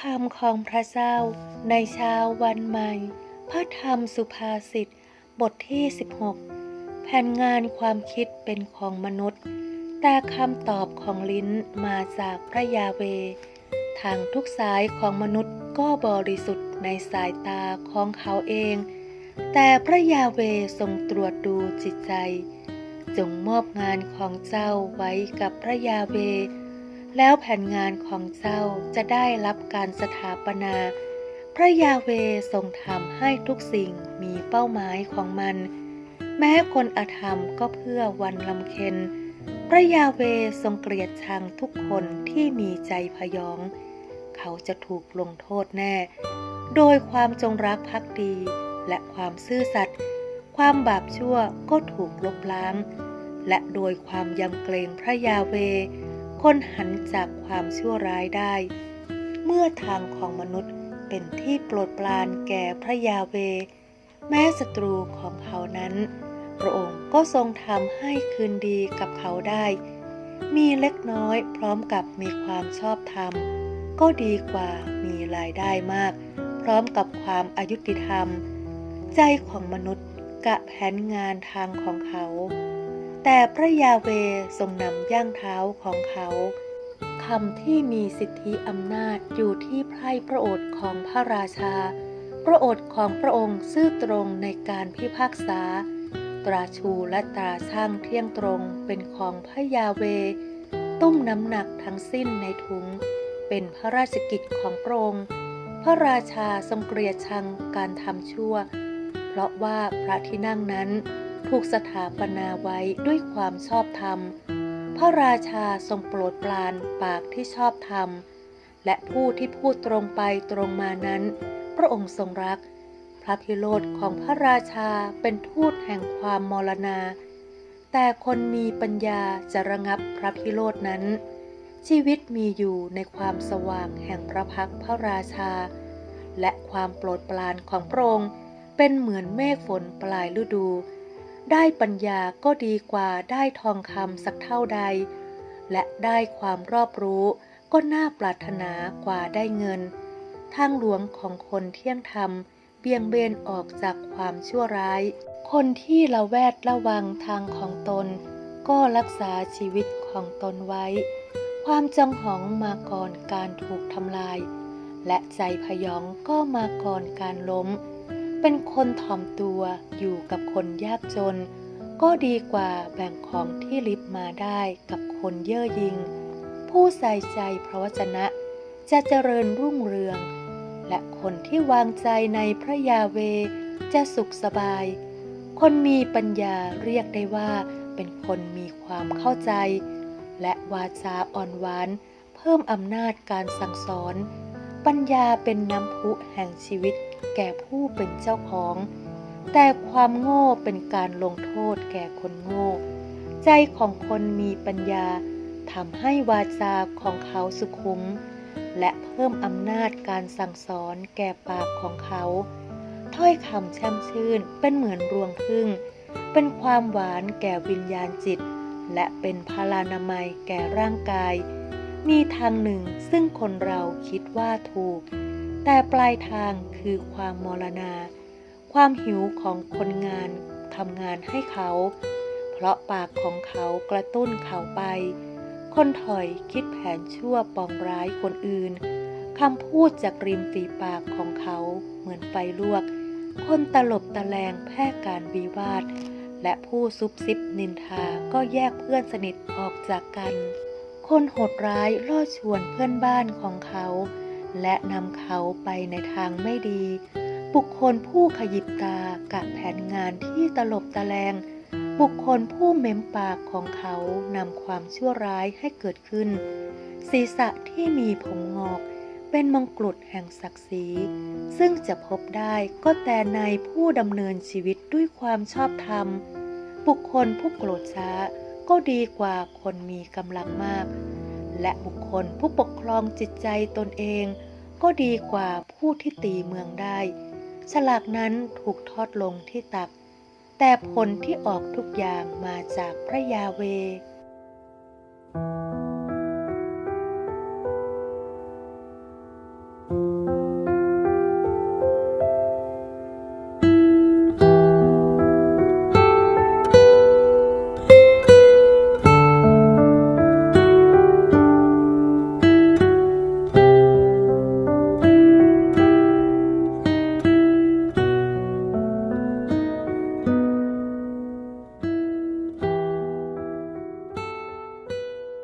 คำของพระเจ้าในเช้าวันใหม่ พระธรรมสุภาษิตบทที่ 16 แผนงานความคิดเป็นของมนุษย์ แต่คำตอบของลิ้นมาจากพระยาเว ทางทุกสายของมนุษย์ก็บริสุทธิ์ในสายตาของเขาเอง แต่พระยาเวทรงตรวจดูจิตใจ จงมอบงานของเจ้าไว้กับพระยาเว แล้วแผนงานของเจ้าจะได้รับการสถาปนา พระยาเวทรงทำให้ทุกสิ่งมีเป้าหมายของมัน แม้คนอธรรมก็เพื่อวันลำเค็น พระยาเวทรงเกลียดชังทุกคนที่มีใจพยอง เขาจะถูกลงโทษแน่ โดยความจงรักภักดีและความซื่อสัตย์ความบาปชั่วก็ถูกลบล้าง และโดยความยำเกรงพระยาเว คนหันจากความชั่วร้ายได้ เมื่อทางของมนุษย์เป็นที่โปรดปรานแก่พระยาเว แม้ศัตรูของเขานั้น พระองค์ก็ทรงทำให้คืนดีกับเขาได้ มีเล็กน้อยพร้อมกับมีความชอบธรรม ก็ดีกว่ามีรายได้มาก พร้อมกับความอายุติธรรม ใจของมนุษย์กะแผนงานทางของเขา แต่พระยาเวทรงนำย่างเท้าของเขาคำที่มีสิทธิอำนาจอยู่ที่ไพร่พระโอษฐ์ของพระราชา พระโอษฐ์ของพระองค์ซื่อตรงในการพิพากษา ตราชูและตราช่างเที่ยงตรงเป็นของพระยาเว ตุ้มน้ำหนักทั้งสิ้นในถุง เป็นพระราชกิจของพระองค์ พระราชาทรงเกลียดชังการทำชั่ว เพราะว่าพระที่นั่งนั้น ถูกสถาปนาไว้ด้วยความชอบธรรม พระราชาทรงโปรดปรานปากที่ชอบธรรม และผู้ที่พูดตรงไปตรงมานั้น พระองค์ทรงรัก พระพิโรธของพระราชาเป็นทูตแห่งความมรณา แต่คนมีปัญญาจะระงับพระพิโรธนั้น ชีวิตมีอยู่ในความสว่างแห่งพระพักพระราชา และความโปรดปรานของพระองค์เป็นเหมือนเมฆฝนปลายฤดู ได้ปัญญาก็ดีกว่าได้ทองคำสักเท่าใด และได้ความรอบรู้ก็น่าปรารถนากว่าได้เงิน ทางหลวงของคนเที่ยงธรรม เบี่ยงเบนออกจากความชั่วร้าย คนที่ละแวดระวังทางของตน ก็รักษาชีวิตของตนไว้ ความจังหองมาก่อนการถูกทำลาย และใจพยองก็มาก่อนการล้ม เป็นคนถ่อมตัวอยู่กับคนยากจน ก็ดีกว่าแบ่งของที่ลิบมาได้กับคนเย่อหยิ่งผู้ใส่ใจพระวจนะจะเจริญรุ่งเรือง และคนที่วางใจในพระยาเวจะสุขสบาย คนมีปัญญาเรียกได้ว่าเป็นคนมีความเข้าใจ และวาจาอ่อนหวานเพิ่มอำนาจการสั่งสอน ปัญญาเป็นน้ำพุแห่งชีวิต แก่ผู้เป็นเจ้าของ แต่ความโง่เป็นการลงโทษแก่คนโง่ ใจของคนมีปัญญาทำให้วาจาของเขาสุขุม และเพิ่มอำนาจการสั่งสอนแก่ปากของเขา ถ้อยคำแช่มชื่นเป็นเหมือนรวงพึ่ง เป็นความหวานแก่วิญญาณจิต และเป็นพลานามัยแก่ร่างกาย มีทางหนึ่งซึ่งคนเราคิดว่าถูก แต่ปลายทางคือความมรณา ความหิวของคนงานทำงานให้เขา เพราะปากของเขากระตุ้นเขาไป คนถอยคิดแผนชั่วปองร้ายคนอื่นคำพูดจากริมฝีปากของเขาเหมือนไฟลวก คนตลบตะแลงแพร่การวิวาท และผู้ซุบซิบนินทาก็แยกเพื่อนสนิทออกจากกัน คนโหดร้ายล่อชวนเพื่อนบ้านของเขา และนำเขาไปในทางไม่ดี บุคคลผู้ขยิบตากะแผนงานที่ตลบตะแลง บุคคลผู้เม้มปากของเขานำความชั่วร้ายให้เกิดขึ้น ศีรษะที่มีผมงอก เป็นมงกุฎแห่งศักดิ์ศรี ซึ่งจะพบได้ก็แต่ในผู้ดำเนินชีวิตด้วยความชอบธรรม บุคคลผู้โกรธช้าก็ดีกว่าคนมีกำลังมาก และบุคคลผู้ปกครองจิตใจตนเอง ก็ดีกว่าผู้ที่ตีเมืองได้ สลากนั้นถูกทอดลงที่ตัก แต่ผลที่ออกทุกอย่างมาจากพระยาเว